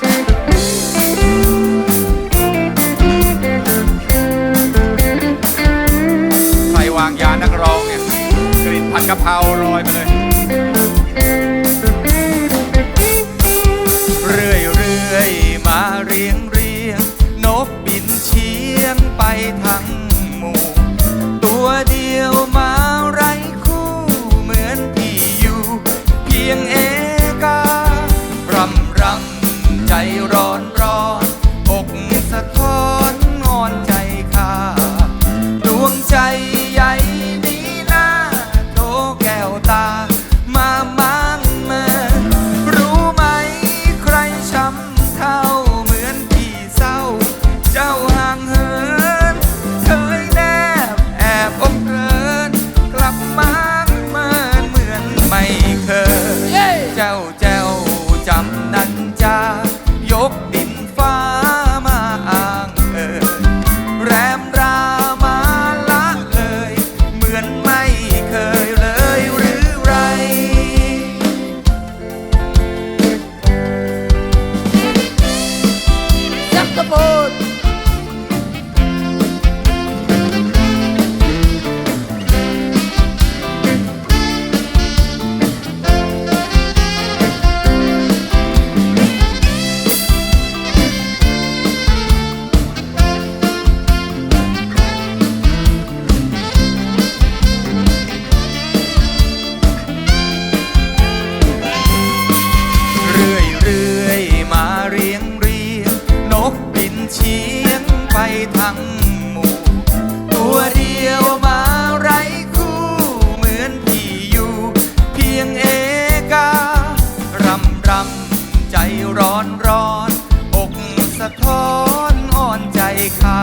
ใครวางยานักร้องเนี่ย กลิ่นผัดกะเพราลอยไปเลย เจ้าจ ทั้งหมู่ ตัวเดียวมาไรคู่เหมือนพี่อยู่ เพียงเอการำรำใจร้อนร้อนอกสะท้อนอ่อนใจขา